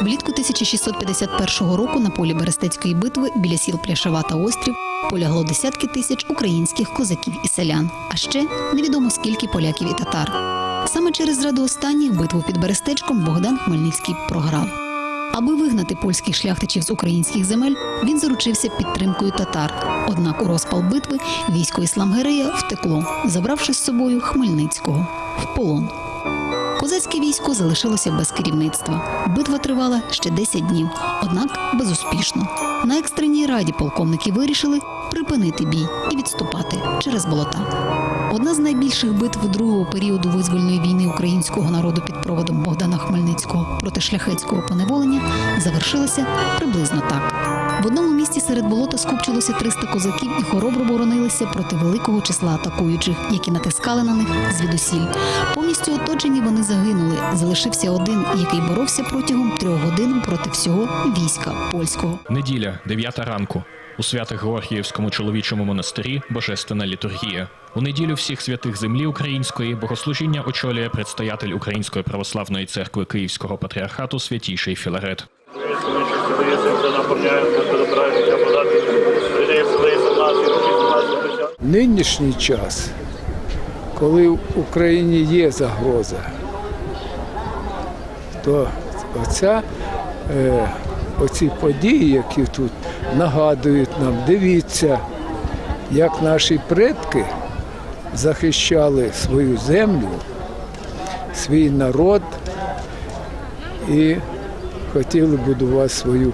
Влітку 1651 року на полі Берестецької битви біля сіл Пляшева та Острів полягло десятки тисяч українських козаків і селян, а ще невідомо скільки поляків і татар. Саме через зраду останніх битву під Берестечком Богдан Хмельницький програв. Аби вигнати польських шляхтичів з українських земель, він заручився підтримкою татар. Однак у розпал битви військо Ісламгерея втекло, забравши з собою Хмельницького в полон. Козацьке військо залишилося без керівництва. Битва тривала ще 10 днів, однак безуспішно. На екстреній раді полковники вирішили припинити бій і відступати через болота. Одна з найбільших битв другого періоду визвольної війни українського народу під проводом Богдана Хмельницького проти шляхетського поневолення завершилася приблизно так. В одному місці серед болота скупчилося 300 козаків і хоробро боронилися проти великого числа атакуючих, які натискали на них звідусіль. Повністю оточені вони загинули. Залишився один, який боровся протягом трьох годин проти всього війська польського. Неділя, 9 ранку. У Свято-Георгіївському чоловічому монастирі Божественна літургія. У неділю всіх святих землі української богослужіння очолює предстоятель Української православної церкви Київського патріархату святіший Філарет. Нинішній час, коли в Україні є загроза, то оця, е, оці події, які тут нагадують нам, дивіться, як наші предки захищали свою землю, свій народ і хотіли будувати свою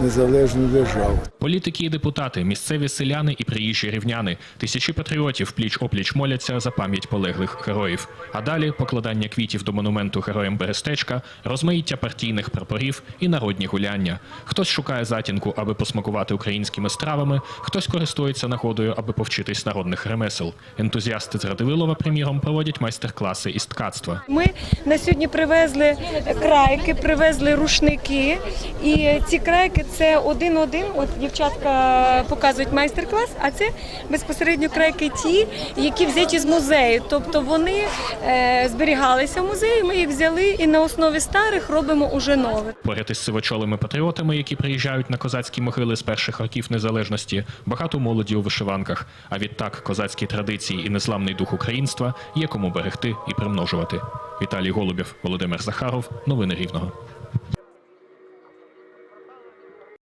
незалежну державу. Політики і депутати, місцеві селяни і приїжджі рівняни, тисячі патріотів пліч опліч моляться за пам'ять полеглих героїв. А далі покладання квітів до монументу героям Берестечка, розмаїття партійних прапорів і народні гуляння. Хтось шукає затінку, аби посмакувати українськими стравами, хтось користується нагодою, аби повчитись народних ремесел. Ентузіасти з Радивилова, приміром, проводять майстер-класи із ткацтва. Ми на сьогодні привезли крайки, привезли рушники. І ці крайки це один-один. От дівчатка показують майстер-клас, а це безпосередньо крайки ті, які взяті з музею. Тобто вони е, зберігалися в музеї. Ми їх взяли і на основі старих робимо уже нове. Поряд із сивочолими патріотами, які приїжджають на козацькі могили з перших років незалежності, багато молоді у вишиванках. А відтак козацькі традиції і незламний дух українства є кому берегти і примножувати. Віталій Голубєв, Володимир Захаров. Новини Рівного.